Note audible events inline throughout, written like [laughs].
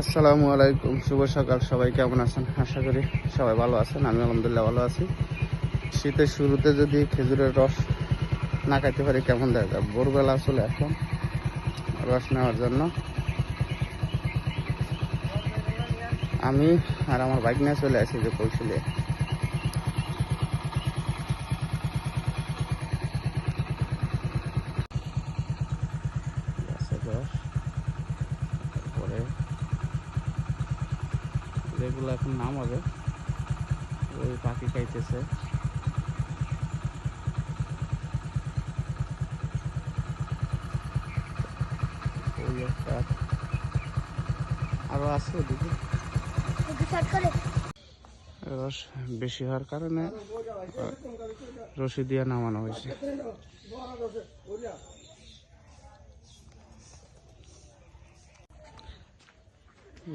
আসসালামু আলাইকুম, শুভ সকাল। সবাই কেমন আছেন? আশা করি সবাই ভালো আছেন আমি আলহামদুলিল্লাহ ভালো আছি। শীতের শুরুতে যদি খেজুরের রস না খাইতে পারি, কেমন দেখা ভোরবেলা চলে এখন রস নেওয়ার জন্য। আমি আর আমার বাইক নিয়ে চলে আসি যে কৌশলে রস তারপরে যেগুলো এখন নাম হবে ওই পাখি খাইতেছে। আরও আছে ওদিকে। রস বেশি হওয়ার কারণে রশি দিয়ে নামানো হয়েছে।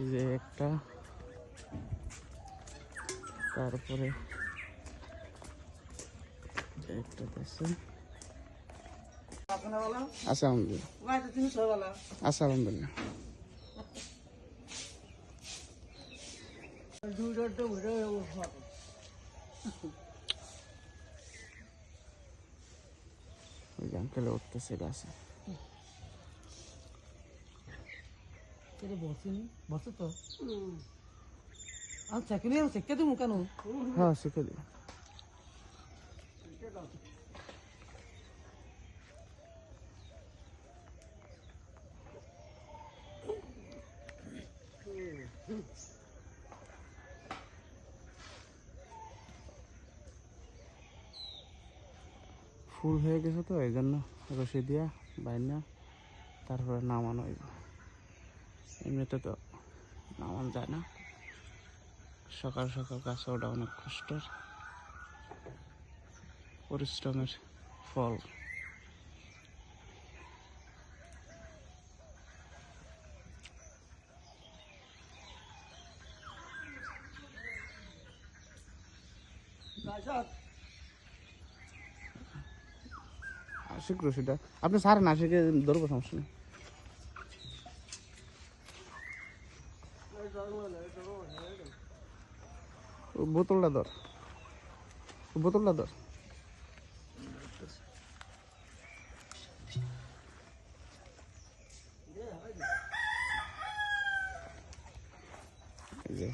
যে একটা। তারপরে একটা আছে আছে আলহামদুলিল্লাহ আছে আলহামদুলিল্লাহ আঙ্কেলে উঠতেছে গাছে বসেনি? বসে তো? হ্যাঁ ফুল হয়ে গেছে তো, এই জন্য রশি দিয়া বাইনা তারপরে নামানো এমনিতে তো নামানো যায় না। সকাল সকাল গাছে ওটা অনেক কষ্টের। পরিশ্রমের ফল। আশিক রশিটা আপনি সার না, আশিকে ধরবো, সমস্যা নেই। বোতলটা ধর ও বোতলটা ধর। এই যে।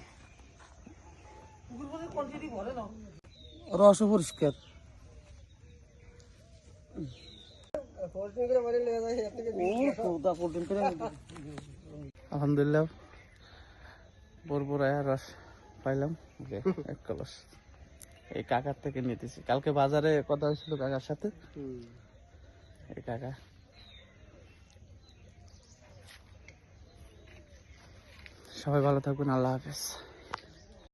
রস পরিষ্কার। আলহামদুলিল্লাহ বরবরায় রস। পাইলাম। যে [laughs] এক কলস। এই কাকার থেকে নিতেছি। কালকে বাজারে কথা হয়েছিল কাকার সাথে। এই কাকা। সবাই ভালো থাকবেন আল্লাহ হাফেজ।